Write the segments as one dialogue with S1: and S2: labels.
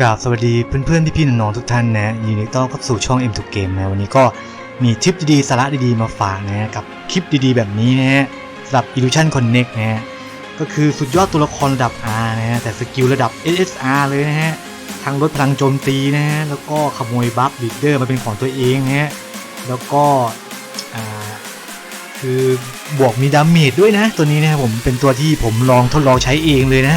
S1: กราบสวัสดีเพื่อนๆพี่ๆน้องๆทุกท่านนะยินดีต้อนรับเข้าสู่ช่อง M2 Game นะวันนี้ก็มีทิปดีๆสาระดีๆมาฝากนะกับคลิปดีๆแบบนี้นะฮะสำหรับ Illusion Connect นะฮะก็คือสุดยอดตัวละครระดับ R นะฮะแต่สกิลระดับ SSR เลยนะฮะทั้งลดพลังโจมตีนะฮะแล้วก็ขโมยบัฟลีดเดอร์มาเป็นของตัวเองนะฮะแล้วก็คือบวกมีดาเมจด้วยนะ ตัวนี้นะครับผมเป็นตัวที่ผมลองทดลองใช้เองเลยนะ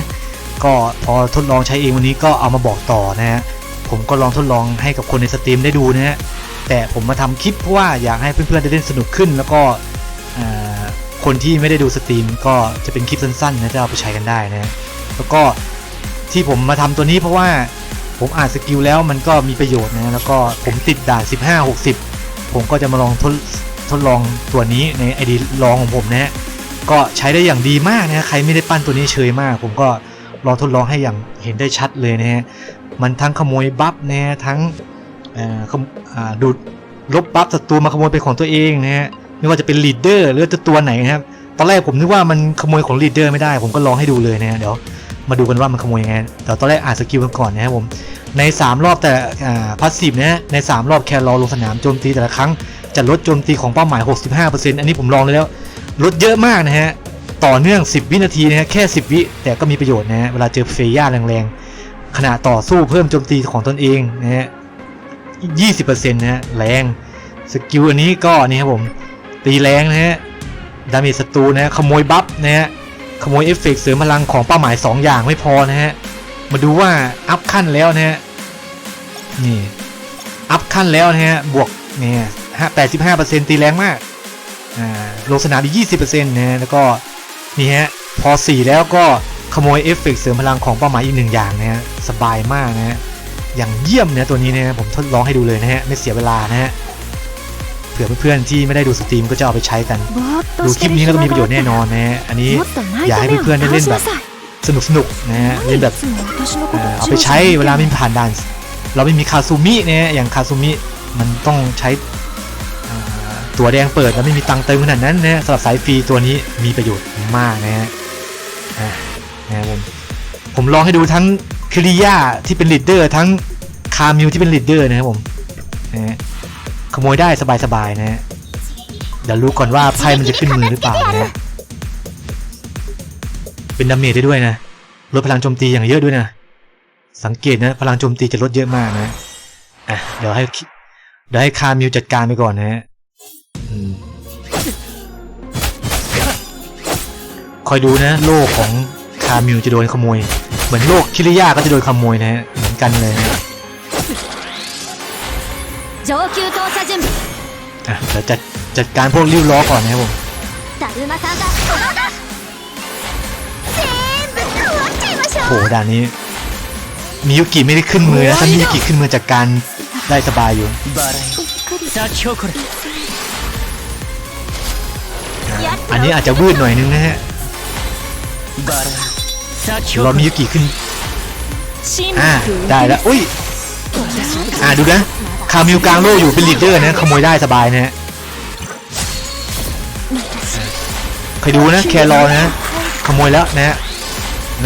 S1: ก็พอทดลองใช้เองวันนี้ก็เอามาบอกต่อนะฮะผมก็ลองทดลองให้กับคนในสตรีมได้ดูนะฮะแต่ผมมาทำคลิปเพราะว่าอยากให้เพื่อนๆได้เล่นสนุกขึ้น แล้วก็คนที่ไม่ได้ดูสตรีมก็จะเป็นคลิปสั้นๆนะจะเอาไปใช้กันได้นะฮะแล้วก็ที่ผมมาทำตัวนี้เพราะว่าผมอ่านสกิลแล้วมันก็มีประโยชน์นะแล้วก็ผมติดด่าน 15 60 ผมก็จะมาลองทดทดลองตัวนี้ในไอดีลองของผมนะก็ใช้ได้อย่างดีมากนะใครไม่ได้ปั้นตัวนี้เชยมาก ผมก็ ลองทดลองให้อย่างเห็นได้ชัดเลยนะฮะมันทั้งขโมยบัฟนะฮะทั้งดูดลบบัฟศัตรูมาขโมยเป็นของตัวเองนะฮะไม่ว่าจะเป็นลีดเดอร์หรือจะตัวไหนนะครับตอนแรกผมนึกว่ามันขโมยของลีดเดอร์ไม่ได้ ผมก็ลองให้ดูเลยนะฮะเดี๋ยวมาดูกันว่ามันขโมยยังไงเดี๋ยวตอนแรกอ่านสกิลกันก่อนนะครับผมใน 3 รอบแต่พาสซีฟนะใน 3 รอบแคลรอลลงสนามโจมตีแต่ละครั้งจะลดโจมตีของเป้าหมาย 65%อันนี้ผมลองเลยแล้วลดเยอะมากนะฮะ ต่อเนื่อง 10 วินาทีนะฮะแค่ 10 วิแต่ก็มีประโยชน์นะเวลาเจอเฟย่าแรงๆขณะต่อสู้เพิ่มโจมตีของตนเองนะฮะ20%นะฮะแรงสกิลอันนี้ก็นี่ครับผมตีแรงนะฮะดาเมจศัตรูนะขโมยบัฟนะฮะขโมยเอฟเฟกต์เสริมพลังของเป้าหมาย 2 อย่างไม่พอนะฮะมาดูว่าอัพขั้นแล้วนะฮะนี่อัพขั้นแล้วนะฮะบวกเนี่ย85%ตีแรงมากอ่าลงสนามอีก20%นะฮะแล้วก็ นี่ฮะพอ 4 แล้วก็ขโมยเอฟเฟกเสริมพลังของเป้าหมายอีกหนึ่งอย่างนะฮะสบายมากนะฮะอย่างเยี่ยมนะตัวนี้นะฮะผมทดลองให้ดูเลยนะฮะไม่เสียเวลานะฮะเผื่อเพื่อนๆที่ไม่ได้ดูสตรีมก็จะเอาไปใช้กันดูคลิปนี้แล้วก็มีประโยชน์แน่นอนนะฮะอันนี้อยากให้เพื่อนๆได้เล่นแบบสนุกสนุกๆนะฮะเล่นแบบเอาไปใช้เวลาไม่ผ่านด่านเราไม่มีคาซูมินะฮะอย่างคาซูมิมันต้องใช้ ตัวแดงเปิดแล้วไม่มีตังเติมขนาดนั้นนะสำหรับสายฟรีตัวนี้มีประโยชน์มากนะฮะอะนะผมผมลองให้ดูทั้งคริยาที่เป็นลีดเดอร์ ทั้งคามิวที่เป็นลีดเดอร์นะครับผมนะฮะขโมยได้สบายๆนะฮะเดี๋ยวรู้ก่อนว่าไพ่มันจะขึ้นมือหรือเปล่านะ เป็นดาเมจได้ด้วยนะ ลดพลังโจมตีอย่างเยอะด้วยนะ สังเกตนะ พลังโจมตีจะลดเยอะมากนะ อะ เดี๋ยวให้ เดี๋ยวให้คามิวจัดการไปก่อนนะฮะ คอยดูนะ โลกของคามิวจะโดนขโมย เหมือนโลกคิริยาก็จะโดนขโมยนะฮะเหมือนกันเลยนะฮะเดี๋ยวจัดจัดการพวกริ้วล้อก่อนนะครับผมโหด่านนี้มิยุกิไม่ได้ขึ้นมือนะถ้ามิยุกิขึ้นมือจากการได้สบายอยู่อันนี้อาจจะวืดหน่อยนึงนะฮะ
S2: เรา
S1: มียุกิขึ้น อ่า ได้แล้ว อุ้ย อ่าดูนะคามิวกางโลอยู่เป็นลีดเดอร์นะขโมยได้สบายนะฮะคอยดูนะ แครอนะ ขโมยแล้วนะฮะ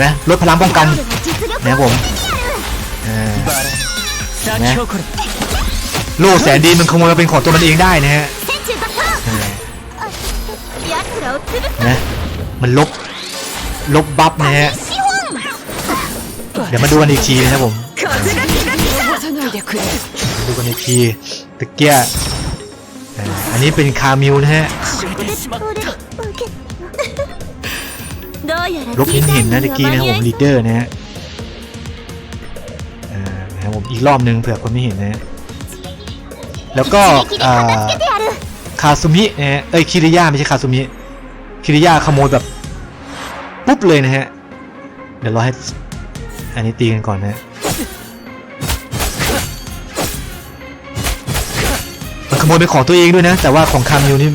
S1: นะลดพลังป้องกันนะผม
S2: นะ
S1: โล่แสนดีมันขโมยมาเป็นของตัวมันเองได้นะฮะนะมันลบ ลบบัฟนะฮะ เดี๋ยวมาดูกันอีกทีนะครับผมดูกันอีกทีตะเกียอันนี้เป็นคามิวนะฮะลบหินหินนะตะกี้นะผมลีดเดอร์นะฮะนะครัผมอีกรอบหนึ่งเผื่อคนไม่เห็นนะฮะแล้วก็คาซุมินะฮะเอ้ยคิริยาไม่ใช่คาซุมิคิริยาขโมยแบบ ปุ๊บเลยนะฮะ เดี๋ยวรอให้อันนี้ตีกันก่อนนะมันขโมยเป็นของตัวเองด้วยนะ แต่ว่าของคามยูนี่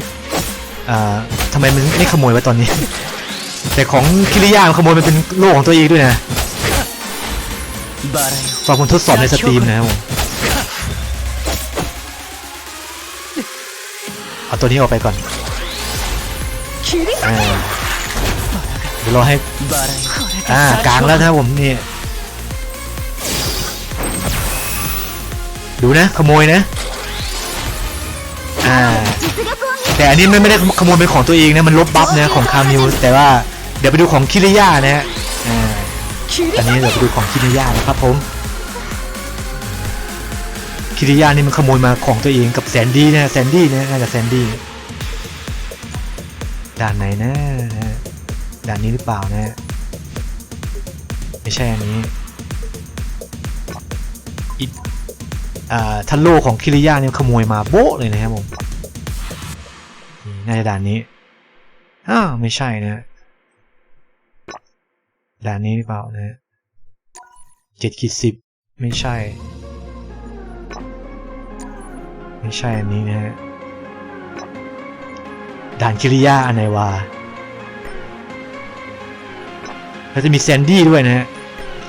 S1: ทำไมมันไม่ขโมยไปตอนนี้ แต่ของคิริยาขโมยไปเป็นโลกของตัวเองด้วยนะ
S2: ฝา
S1: กคนทดสอบในสตรีมนะครับผมเอาตัวนี้ออกไปก่อนอ เราให้อ่ากลางแล้วนะผมนี่ดูนะขโมยนะอ่าแต่อันนี้ไม่ได้ขโมยเป็นของตัวเองนะมันลบบัฟเนี่ยของคามิวแต่ว่าเดี๋ยวไปดูของคิริยานะฮะอ่าอันนี้เดี๋ยวไปดูของคิริยานะครับผมคิริยานี่มันขโมยมาของตัวเองกับแซนดี้นะแซนดี้นะน่าจะแซนดี้ด่านไหนนะ ด่านนี้หรือเปล่านะไม่ใช่อันนี้อ่าทันโลของคิริยาเนี่ยขโมยมาโบ๊ะเลยนะครับผมนี่น่าจะด่านนี้อ้าวไม่ใช่นะด่านนี้หรือเปล่านะเจ็ดขีดสิบไม่ใช่ ไม่ใช่อันนี้นะฮะด่านคิริยาอันไหนวะ แล้วจะมีแซนดี้ด้วยนะฮะ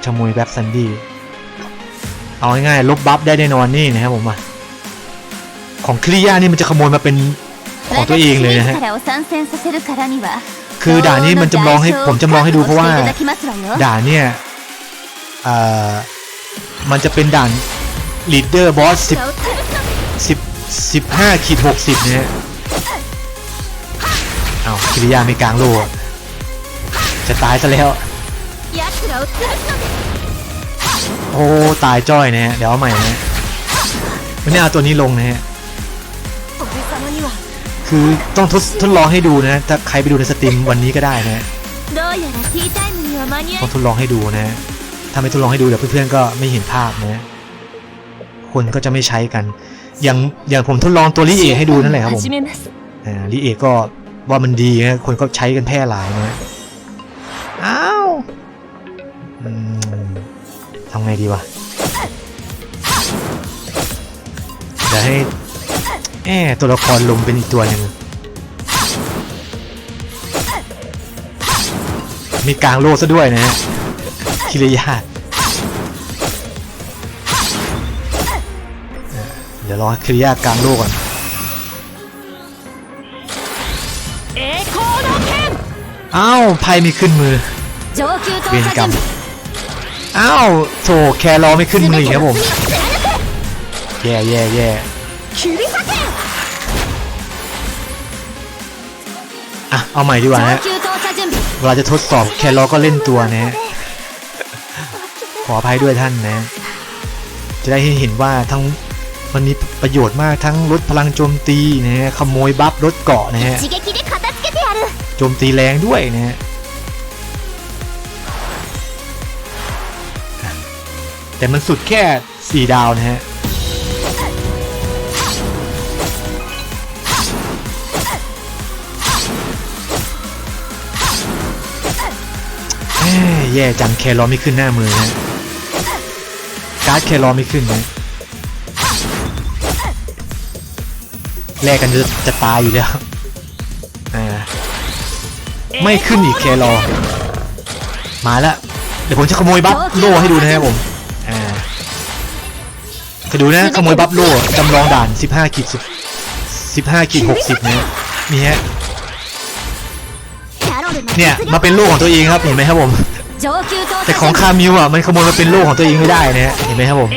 S1: ชมวยแบ็กแซนดี้เอาง่ายๆลบบัฟได้แน่นอนนี่นะครับผมอะของคริยานี่มันจะขโมยมาเป็นของตัวเองเลยนะฮะคือด่านนี้มันจำลองให้ผมจำลองให้ดูเพราะว่าด่านเนี่ยอ่อมันจะเป็นด่านลีดเดอร์บอสสิบสิบสิบห้าขีดหกสิบเนี่ยเอาคิริยาไม่กลางโลจะตายซะแล้ว โอ้ ตายจ้อยนะฮะ เดี๋ยวเอาใหม่นะไม่ได้เอาตัวนี้ลงนะฮะ คือต้องทดทดลองให้ดูนะ ถ้าใครไปดูในสตรีมวันนี้ก็ได้นะต้องทดลองให้ดูนะถ้าไม่ทดลองให้ดูเดี๋ยวเพื่อนๆก็ไม่เห็นภาพนะคนก็จะไม่ใช้กัน อย่างอย่างผมทดลองตัวลิเอให้ดูนั่นแหละครับผมลิเอก็ว่ามันดีนะคนก็ใช้กันแพร่หลายนะ ไงดีวะเดี๋ยวให้แอตัวละครลงเป็นอีกตัวหนึ่งมีกลางโลกซะด้วยนะคิริยาเดี๋ยวรอคิริยากลางโลกก่อน
S3: เอ้า
S1: วไพ่มีขึ้นมือเวรกรรม อ้าวโถแครอไม่ขึ้นมือครับผม แย่แย่แย่อะเอาใหม่ดีกว่าฮะเวลาจะทดสอบแครอก็เล่นตัวนะ ขออภัยด้วยท่านนะ จะได้เห็นว่าทั้งมันมีประโยชน์มากทั้งลดพลังโจมตีนะฮะขโมยบัฟลดเกาะนะฮะโจมตีแรงด้วยนะฮะ แต่มันสุดแค่ 4 ดาวนะฮะแ้แย่จังแครอไม่ขึ้นหน้ามือนะการ์ดแครอไม่ขึ้นนะแลกกันจะจะตายอยู่แล้วอ่าไม่ขึ้นอีกแครอมาแล้วเดี๋ยวผมจะขโมยบัฟโล่ให้ดูนะครับผม ไปดูนะขโมยบัฟโล่จำลองด่าน 15ขีด15ขีด60เนี่ยมีฮะเนี่ยมาเป็นโล่ของตัวเองครับเห็นไหมครับผมแต่ของคามิวอะมันขโมยมาเป็นโล่ของตัวเองไม่ได้นะฮะเห็นไหมครับผม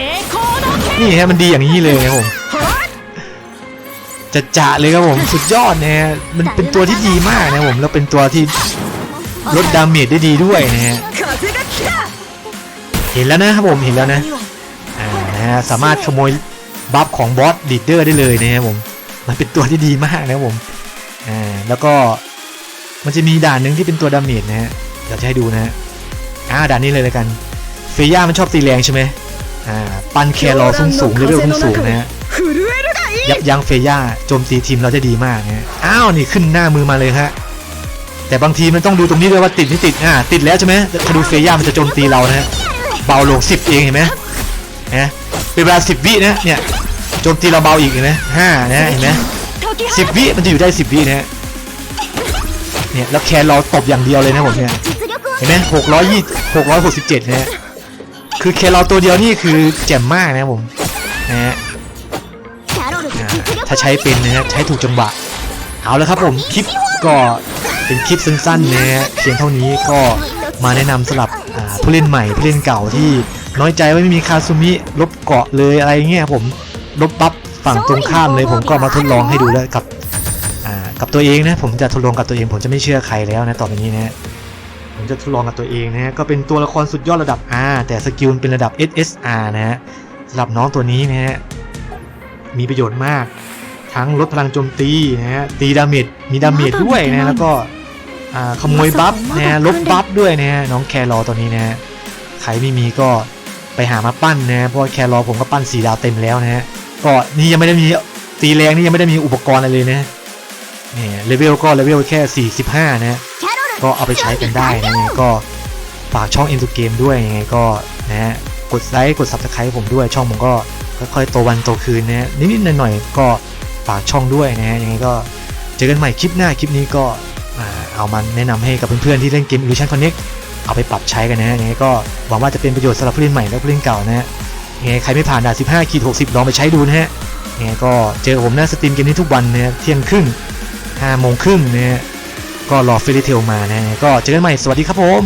S1: นี่ฮะมันดีอย่างนี้เลยนะผมจะจะเลยครับผมสุดยอดนะฮะมันเป็นตัวที่ดีมากนะผมแล้วเป็นตัวที่ลดดาเมจได้ดีด้วยนะฮะเห็นแล้วนะครับผมเห็นแล้วนะะสามารถขโมยบัฟของบอสดีดเดอร์ได้เลยนะครับผมมันเป็นตัวที่ดีมากนะครับผมอ่าแล้วก็มันจะมีด่านหนึ่งที่เป็นตัวดาเมจนะฮะเดี๋ยวจะให้ดูนะฮะอ่าด่านนี้เลยแล้วกันเฟย่ามันชอบตีแรงใช่ไหมอ่าปันแคลรอสูงสูงเรื่อยๆสูงนะฮะยับยั้งเฟย่าโจมตีทีมเราจะดีมากนะฮะอ้าวนี่ขึ้นหน้ามือมาเลยฮะแต่บางทีมันต้องดูตรงนี้ด้วยว่าติดที่ติดอ่าติดแล้วใช่ไหมถ้าดูเฟย่ามันจะโจมตีเรานะฮะเบาลงสิบเองเห็นไหมนะ เป็นเวลาสิบวินะเนี่ยโจมตีเราเบาอีกนะห้านะเห็นไหมสิบวิมันจะอยู่ได้สิบวินะฮะเนี่ยแล้วแคนเราตบอย่างเดียวเลยนะผมเนี่ยเห็นไหมหกร้อยยี่หกร้อยหกสิบเจ็ดนะฮะคือแคนเราตัวเดียวนี่คือแจ่มมากนะผมนะฮะถ้าใช้เป็นนะฮะใช้ถูกจังหวะเอาแล้วครับผมคลิปก็เป็นคลิปสั้นๆนะฮะเพียงเท่านี้ก็มาแนะนำสำหรับผู้เล่นใหม่ผู้เล่นเก่าที่ น้อยใจว่าไม่มีคาซูมิ ลบเกาะเลยอะไรเงี้ยผมลบบัฟฝั่งตรงข้ามเลย ผมก็มาทดลองให้ดูแล้วกับอ่ากับตัวเองนะผมจะทดลองกับตัวเอง ผมจะไม่เชื่อใครแล้วนะต่อไปนี้นะผมจะทดลองกับตัวเองนะฮะก็เป็นตัวละครสุดยอดระดับ R แต่สกิลเป็นระดับ SSR นะฮะสำหรับน้องตัวนี้นะฮะมีประโยชน์มาก ทั้งลดพลังโจมตีนะฮะตีดาเมจมีดาเมจด้วยนะแล้วก็อ่าขโมยบัฟนะฮะลบบัฟด้วยนะฮะน้องแครอตัวนี้นะฮะใครไม่มีก็ไป ไปหามาปั้นนะเพราะแครอผมก็ปั้นสีดาวเต็มแล้วนะฮะก็นี่ยังไม่ได้มีตีแรงนี่ยังไม่ได้มีอุปกรณ์อะไรเลยนะเนี่ยเลเวลก็เลเวลแค่ 45 นะก็เอาไปใช้กันได้นะก็ฝากช่อง Into Game ด้วยยังไงก็นะฮะกดไลค์กด Subscribe ผมด้วยช่องผมก็ค่อยๆโตวันโตคืนนะนิดๆหน่อยๆก็ฝากช่องด้วยนะฮะยังไงก็เจอกันใหม่คลิปหน้าคลิปนี้ก็ เอามันแนะนำให้กับเพื่อนๆที่เล่นเกม Illusion Connect เอาไปปรับใช้กันนะฮะยังไงก็หวังว่าจะเป็นประโยชน์สำหรับผู้เล่นใหม่และผู้เล่นเก่านะฮะยังไงใครไม่ผ่านด่าน15ขีด60 ลองไปใช้ดูนะฮะยังไงก็เจอผมหน้าสตรีมเกมนี้ทุกวันนะฮะเที่ยงครึ่ง5โมงครึ่งนะฮะก็รอฟิลิเทลมานะก็เจอกันใหม่สวัสดีครับผม